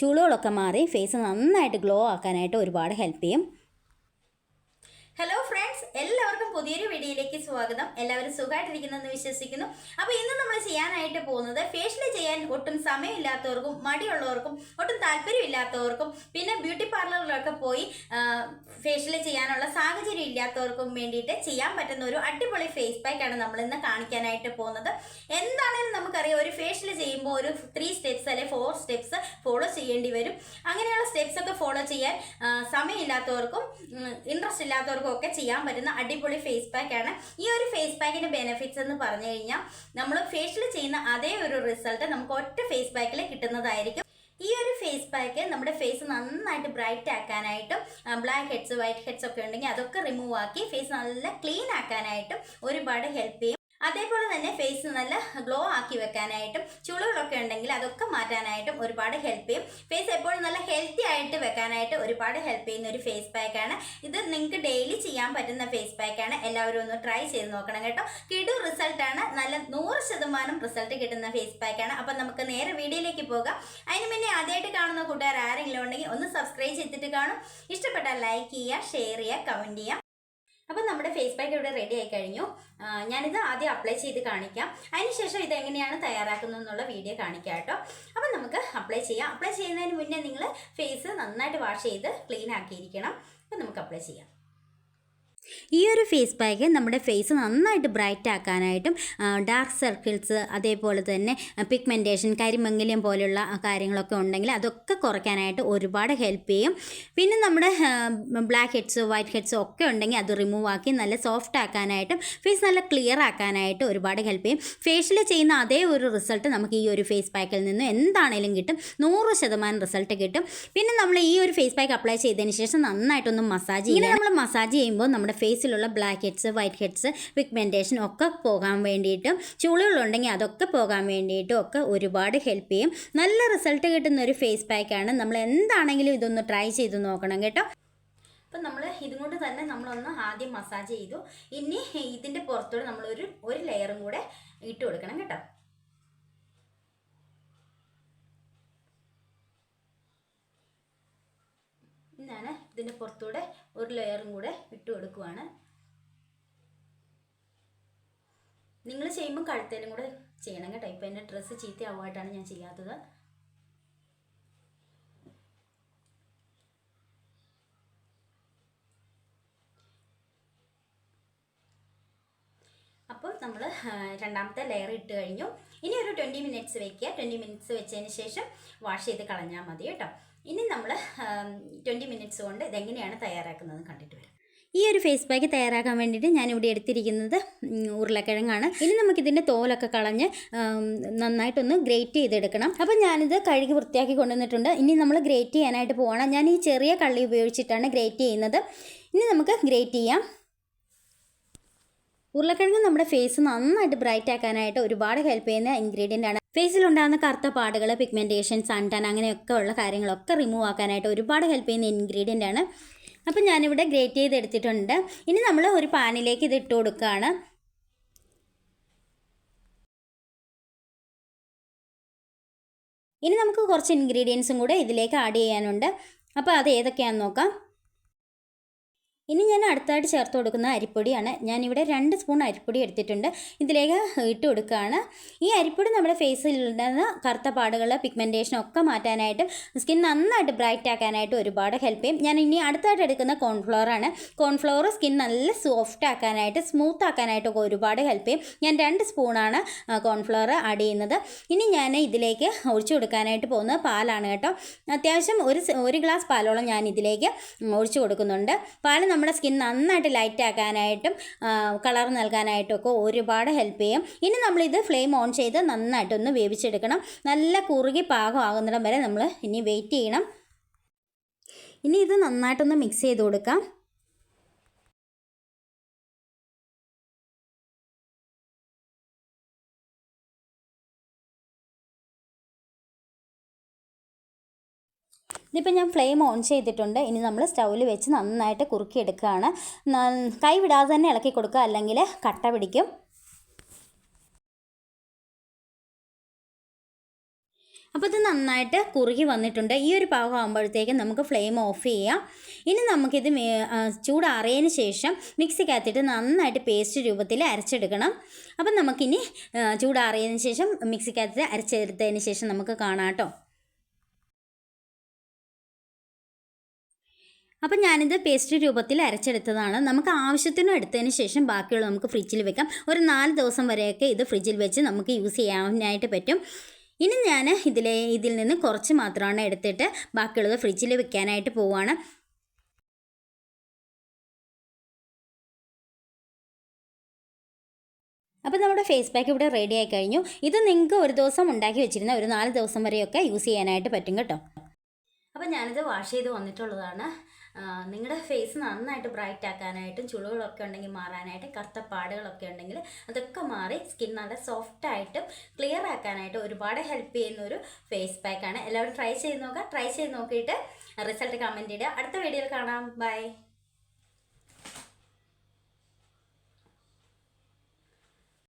ചുളികളൊക്കെ മാറി ഫേസ് നന്നായിട്ട് ഗ്ലോ ആക്കാനായിട്ട് ഒരുപാട് ഹെൽപ്പ് ചെയ്യും. ഹലോ ഫ്രണ്ട്സ് എല്ലാവർക്കും പുതിയൊരു വീഡിയോയിലേക്ക് സ്വാഗതം. എല്ലാവരും സുഖമായിട്ടിരിക്കുന്നെന്ന് വിശ്വസിക്കുന്നു. അപ്പോൾ ഇന്ന് നമ്മൾ ചെയ്യാനായിട്ട് പോകുന്നത് ഫേഷ്യൽ ചെയ്യാൻ ഒട്ടും സമയമില്ലാത്തവർക്കും മടിയുള്ളവർക്കും ഒട്ടും താല്പര്യമില്ലാത്തവർക്കും പിന്നെ ബ്യൂട്ടി പാർലറിലൊക്കെ പോയി ഫേഷ്യൽ ചെയ്യാനുള്ള സാഹചര്യം ഇല്ലാത്തവർക്കും വേണ്ടിയിട്ട് ചെയ്യാൻ പറ്റുന്ന ഒരു അടിപൊളി ഫേസ് പാക്കാണ് നമ്മൾ ഇന്ന് കാണിക്കാനായിട്ട് പോകുന്നത്. എന്താണെങ്കിലും നമുക്കറിയാം. ഒരു ഫേഷ്യൽ ചെയ്യുമ്പോൾ ഒരു ത്രീ സ്റ്റെപ്സ് അല്ലെ ഫോർ സ്റ്റെപ്സ് ഫോളോ ചെയ്യേണ്ടി വരും. അങ്ങനെയുള്ള സ്റ്റെപ്സ് ഒക്കെ ഫോളോ ചെയ്യാൻ സമയമില്ലാത്തവർക്കും ഇൻട്രസ്റ്റ് ഇല്ലാത്തവർക്കും ഒക്കെ ചെയ്യാൻ പറ്റുന്ന അടിപൊളി ഫേസ് പാക്ക് ആണ്. ഈ ഒരു ഫേസ് പാക്കിന്റെ ബെനിഫിറ്റ്സ് എന്ന് പറഞ്ഞു കഴിഞ്ഞാൽ നമ്മൾ ഫേഷ്യൽ ചെയ്യുന്ന അതേ ഒരു റിസൾട്ട് നമുക്ക് ഒറ്റ ഫേസ് പാക്കിൽ കിട്ടുന്നതായിരിക്കും. ഈ ഒരു ഫേസ് പാക്ക് നമ്മുടെ ഫേസ് നന്നായിട്ട് ബ്രൈറ്റ് ആക്കാനായിട്ടും ബ്ലാക്ക് ഹെഡ്സ് വൈറ്റ് ഹെഡ്സ് ഒക്കെ ഉണ്ടെങ്കിൽ അതൊക്കെ റിമൂവ് ആക്കി ഫേസ് നല്ല ക്ലീൻ ആക്കാനായിട്ടും ഒരുപാട് ഹെൽപ്പ് ചെയ്യും. അതേപോലെ തന്നെ ഫേസ് നല്ല ഗ്ലോ ആക്കി വെക്കാനായിട്ടും ചുളുകളൊക്കെ ഉണ്ടെങ്കിൽ അതൊക്കെ മാറ്റാനായിട്ടും ഒരുപാട് ഹെൽപ്പ് ചെയ്യും. ഫേസ് എപ്പോഴും നല്ല ഹെൽത്തി ആയിട്ട് വെക്കാനായിട്ട് ഒരുപാട് ഹെൽപ്പ് ചെയ്യുന്ന ഒരു ഫേസ് പാക്കാണ് ഇത് നിങ്ങൾക്ക് ഡെയിലി ചെയ്യാൻ പറ്റുന്ന ഫേസ് പാക്കാണ് എല്ലാവരും ഒന്ന് ട്രൈ ചെയ്ത് നോക്കണം കേട്ടോ. കിടു റിസൾട്ടാണ് നല്ല നൂറ് ശതമാനം റിസൾട്ട് കിട്ടുന്ന ഫേസ് പാക്കാണ് അപ്പം നമുക്ക് നേരെ വീഡിയോയിലേക്ക് പോകാം. അതിന് മുന്നേ ആദ്യമായിട്ട് കാണുന്ന കൂട്ടുകാർ ആരെങ്കിലും ഉണ്ടെങ്കിൽ ഒന്ന് സബ്സ്ക്രൈബ് ചെയ്തിട്ട് കാണും. ഇഷ്ടപ്പെട്ടാൽ ലൈക്ക് ചെയ്യുക ഷെയർ ചെയ്യുക കമന്റ് ചെയ്യുക. നമ്മുടെ ഫേസ് പാക്ക് ഇവിടെ റെഡി ആയി കഴിഞ്ഞു. ഞാനിത് ആദ്യം അപ്ലൈ ചെയ്ത് കാണിക്കാം. അതിനുശേഷം ഇത് എങ്ങനെയാണ് തയ്യാറാക്കുന്നത് എന്നുള്ള വീഡിയോ കാണിക്കാം കേട്ടോ. അപ്പം നമുക്ക് അപ്ലൈ ചെയ്യാം. അപ്ലൈ ചെയ്യുന്നതിന് മുന്നേ നിങ്ങൾ ഫേസ് നന്നായിട്ട് വാഷ് ചെയ്ത് ക്ലീൻ ആക്കിയിരിക്കണം. അപ്പം നമുക്ക് അപ്ലൈ ചെയ്യാം. ഈ ഒരു ഫേസ് പാക്ക് നമ്മുടെ ഫേസ് നന്നായിട്ട് ബ്രൈറ്റ് ആക്കാനായിട്ടും ഡാർക്ക് സർക്കിൾസ് അതേപോലെ തന്നെ പിഗ്മെന്റേഷൻ കരിമംഗല്യം പോലെയുള്ള കാര്യങ്ങളൊക്കെ ഉണ്ടെങ്കിൽ അതൊക്കെ കുറയ്ക്കാനായിട്ട് ഒരുപാട് ഹെൽപ്പ് ചെയ്യും. പിന്നെ നമ്മുടെ ബ്ലാക്ക് ഹെഡ്സ് വൈറ്റ് ഹെഡ്സ് ഒക്കെ ഉണ്ടെങ്കിൽ അത് റിമൂവ് ആക്കി നല്ല സോഫ്റ്റ് ആക്കാനായിട്ടും ഫേസ് നല്ല ക്ലിയർ ആക്കാനായിട്ട് ഒരുപാട് ഹെൽപ്പ് ചെയ്യും. ഫേഷ്യൽ ചെയ്യുന്ന അതേ ഒരു റിസൾട്ട് നമുക്ക് ഈ ഒരു ഫേസ് പാക്കിൽ നിന്ന് എന്താണേലും കിട്ടും. നൂറ് ശതമാനം റിസൾട്ട് കിട്ടും. പിന്നെ നമ്മൾ ഈ ഒരു ഫേസ് പാക്ക് അപ്ലൈ ചെയ്തതിന് ശേഷം നന്നായിട്ടൊന്ന് മസാജ് ചെയ്യണം നമ്മൾ മസാജ് ചെയ്യുമ്പോൾ നമ്മുടെ ഫേസിലുള്ള blackheads whiteheads pigmentation ഒക്കെ പോകാൻ വേണ്ടിയിട്ടും ചുളികളുണ്ടെങ്കിൽ അതൊക്കെ പോകാൻ വേണ്ടിയിട്ടും ഒക്കെ ഒരുപാട് ഹെൽപ്പ് ചെയ്യും. നല്ല റിസൾട്ട് കിട്ടുന്ന ഒരു ഫേസ് പാക്കാണ് നമ്മൾ എന്താണെങ്കിലും ഇതൊന്ന് ട്രൈ ചെയ്ത് നോക്കണം കേട്ടോ. അപ്പം നമ്മൾ ഇതും കൊണ്ട് തന്നെ നമ്മളൊന്ന് ആദ്യം മസാജ് ചെയ്തു. ഇനി ഇതിന്റെ പുറത്തോട് നമ്മളൊരു ഒരു ലെയറും കൂടെ ഇട്ട് കൊടുക്കണം കേട്ടോ ഞാൻ ഇതിന്റെ പുറത്തൂടെ ഒരു ലെയറും കൂടെ ഇട്ട് കൊടുക്കുവാണ്. നിങ്ങൾ ചെയ്യുമ്പോൾ കഴുത്തേലും കൂടെ ചെയ്യണം കേട്ടോ. ഇപ്പം എന്റെ ഡ്രസ്സ് ചീത്തയാവുമായിട്ടാണ് ഞാൻ ചെയ്യാത്തത്. അപ്പോൾ നമ്മൾ രണ്ടാമത്തെ ലെയർ ഇട്ട് കഴിഞ്ഞു. ഇനി ഒരു ട്വന്റി മിനിറ്റ്സ് വെക്കുക ട്വന്റി മിനിറ്റ്സ് വെച്ചതിന് ശേഷം വാഷ് ചെയ്ത് കളഞ്ഞാൽ മതി കേട്ടോ. ഇനി നമ്മൾ ട്വന്റി മിനിറ്റ്സ് കൊണ്ട് ഇതെങ്ങനെയാണ് തയ്യാറാക്കുന്നത് കണ്ടിട്ട് വരാം. ഈ ഒരു ഫേസ് പാക്ക് തയ്യാറാക്കാൻ വേണ്ടിയിട്ട് ഞാനിവിടെ എടുത്തിരിക്കുന്നത് ഉരുളക്കിഴങ്ങാണ്. ഇനി നമുക്കിതിന്റെ തോലൊക്കെ കളഞ്ഞ് നന്നായിട്ടൊന്ന് ഗ്രേറ്റ് ചെയ്തെടുക്കണം. അപ്പോൾ ഞാനിത് കഴുകി വൃത്തിയാക്കി കൊണ്ടുവന്നിട്ടുണ്ട്. ഇനി നമ്മൾ ഗ്രേറ്റ് ചെയ്യാനായിട്ട് പോകണം ഞാൻ ഈ ചെറിയ കള്ളി ഉപയോഗിച്ചിട്ടാണ് ഗ്രേറ്റ് ചെയ്യുന്നത്. ഇനി നമുക്ക് ഗ്രേറ്റ് ചെയ്യാം. ഉരുളക്കിഴങ്ങ് നമ്മുടെ ഫേസ് നന്നായിട്ട് ബ്രൈറ്റ് ആക്കാനായിട്ട് ഒരുപാട് ഹെൽപ്പ് ചെയ്യുന്ന ഇൻഗ്രീഡിയന്റ് ആണ്. ഫേസിൽ ഉണ്ടാകുന്ന കറുത്ത പാടുകൾ പിഗ്മെന്റേഷൻ സൺടാൻ അങ്ങനെയൊക്കെ ഉള്ള കാര്യങ്ങളൊക്കെ റിമൂവ് ആക്കാനായിട്ട് ഒരുപാട് ഹെൽപ്പ് ചെയ്യുന്ന ഇൻഗ്രീഡിയന്റ് ആണ്. അപ്പം ഞാനിവിടെ ഗ്രേറ്റ് ചെയ്ത് എടുത്തിട്ടുണ്ട്. ഇനി നമ്മൾ ഒരു പാനിലേക്ക് ഇത് ഇട്ട് കൊടുക്കുകയാണ് ഇനി നമുക്ക് കുറച്ച് ഇൻഗ്രീഡിയൻസും കൂടെ ഇതിലേക്ക് ആഡ് ചെയ്യാനുണ്ട്. അപ്പോൾ അത് ഏതൊക്കെയാണെന്ന് നോക്കാം. ഇനി ഞാൻ അടുത്തായിട്ട് ചേർത്ത് കൊടുക്കുന്ന അരിപ്പൊടിയാണ്. ഞാനിവിടെ രണ്ട് സ്പൂൺ അരിപ്പൊടി എടുത്തിട്ടുണ്ട്. ഇതിലേക്ക് ഇട്ട് കൊടുക്കുകയാണ്. ഈ അരിപ്പൊടി നമ്മുടെ ഫേസിലുണ്ടെന്ന് കറുത്ത പാടുകൾ പിഗ്മെന്റേഷൻ ഒക്കെ മാറ്റാനായിട്ട് സ്കിൻ നന്നായിട്ട് ബ്രൈറ്റ് ആക്കാനായിട്ട് ഒരുപാട് ഹെൽപ്പ് ചെയ്യും. ഞാൻ ഇനി അടുത്തായിട്ട് എടുക്കുന്ന കോൺഫ്ലോർ ആണ്. കോൺഫ്ലവർ സ്കിൻ നല്ല സോഫ്റ്റ് ആക്കാനായിട്ട് സ്മൂത്ത് ആക്കാനായിട്ടൊക്കെ ഒരുപാട് ഹെൽപ്പ് ചെയ്യും. ഞാൻ രണ്ട് സ്പൂണാണ് കോൺഫ്ലോർ ആഡ് ചെയ്യുന്നത്. ഇനി ഞാൻ ഇതിലേക്ക് ഒഴിച്ചു കൊടുക്കാനായിട്ട് പോകുന്നത് പാലാണ് കേട്ടോ. അത്യാവശ്യം ഒരു ഒരു ഗ്ലാസ് പാലോളം ഞാൻ ഇതിലേക്ക് ഒഴിച്ചു കൊടുക്കുന്നുണ്ട്. പാൽ നമ്മുടെ സ്കിൻ നന്നായിട്ട് ലൈറ്റ് ആക്കാനായിട്ടും കളർ നൽകാനായിട്ടും ഒക്കെ ഒരുപാട് ഹെൽപ്പ് ചെയ്യും. ഇനി നമ്മളിത് ഫ്ലെയിം ഓൺ ചെയ്ത് നന്നായിട്ടൊന്ന് വേവിച്ചെടുക്കണം. നല്ല കുറുകി പാകമാകുന്നിടം വരെ നമ്മൾ ഇനി വെയിറ്റ് ചെയ്യണം. ഇനി ഇത് നന്നായിട്ടൊന്ന് മിക്സ് ചെയ്ത് കൊടുക്കാം. ഇതിപ്പോൾ ഞാൻ ഫ്ലെയിം ഓൺ ചെയ്തിട്ടുണ്ട്. ഇനി നമ്മൾ സ്റ്റൗവിൽ വെച്ച് നന്നായിട്ട് കുറുക്കിയെടുക്കുകയാണ് കൈ വിടാതെ തന്നെ ഇളക്കി കൊടുക്കുക. അല്ലെങ്കിൽ കട്ട പിടിക്കും. അപ്പോൾ ഇത് നന്നായിട്ട് കുറുകി വന്നിട്ടുണ്ട്. ഈ ഒരു പാകം ആകുമ്പോഴത്തേക്കും നമുക്ക് ഫ്ലെയിം ഓഫ് ചെയ്യാം. ഇനി നമുക്കിത് ചൂടാറിയതിന് ശേഷം മിക്സിക്കകത്തിട്ട് നന്നായിട്ട് പേസ്റ്റ് രൂപത്തിൽ അരച്ചെടുക്കണം. അപ്പം നമുക്കിനി ചൂടാറിയതിന് ശേഷം മിക്സിക്കകത്ത് അരച്ചെടുത്തതിന് ശേഷം നമുക്ക് കാണാം കേട്ടോ. അപ്പം ഞാനിത് പേസ്റ്റ് രൂപത്തിൽ അരച്ചെടുത്തതാണ്. നമുക്ക് ആവശ്യത്തിന് എടുത്തതിന് ശേഷം ബാക്കിയുള്ള നമുക്ക് ഫ്രിഡ്ജിൽ വെക്കാം. ഒരു നാല് ദിവസം വരെയൊക്കെ ഇത് ഫ്രിഡ്ജിൽ വെച്ച് നമുക്ക് യൂസ് ചെയ്യാനായിട്ട് പറ്റും. ഇനി ഞാൻ ഇതിലെ ഇതിൽ നിന്ന് കുറച്ച് മാത്രമാണ് എടുത്തിട്ട് ബാക്കിയുള്ളത് ഫ്രിഡ്ജിൽ വെക്കാനായിട്ട് പോവുകയാണ് അപ്പോൾ നമ്മുടെ ഫേസ് പാക്ക് ഇവിടെ റെഡി ആയി കഴിഞ്ഞു. ഇത് നിങ്ങൾക്ക് ഒരു ദിവസം ഉണ്ടാക്കി വെച്ചിരുന്ന ഒരു നാല് ദിവസം വരെയൊക്കെ യൂസ് ചെയ്യാനായിട്ട് പറ്റും കേട്ടോ. അപ്പം ഞാനിത് വാഷ് ചെയ്ത് വന്നിട്ടുള്ളതാണ്. നിങ്ങളുടെ ഫേസ് നന്നായിട്ട് ബ്രൈറ്റ് ആക്കാനായിട്ടും ചുളുകളൊക്കെ ഉണ്ടെങ്കിൽ മാറാനായിട്ട് കറുത്ത പാടുകളൊക്കെ ഉണ്ടെങ്കിൽ അതൊക്കെ മാറി സ്കിൻ നല്ല സോഫ്റ്റ് ആയിട്ടും ക്ലിയർ ആക്കാനായിട്ട് ഒരുപാട് ഹെൽപ്പ് ചെയ്യുന്ന ഒരു ഫേസ് പാക്കാണ് എല്ലാവരും ട്രൈ ചെയ്ത് നോക്കുക ട്രൈ ചെയ്ത് നോക്കിയിട്ട് റിസൾട്ട് കമന്റ് ചെയ്യുക അടുത്ത വീഡിയോയിൽ കാണാം. ബൈ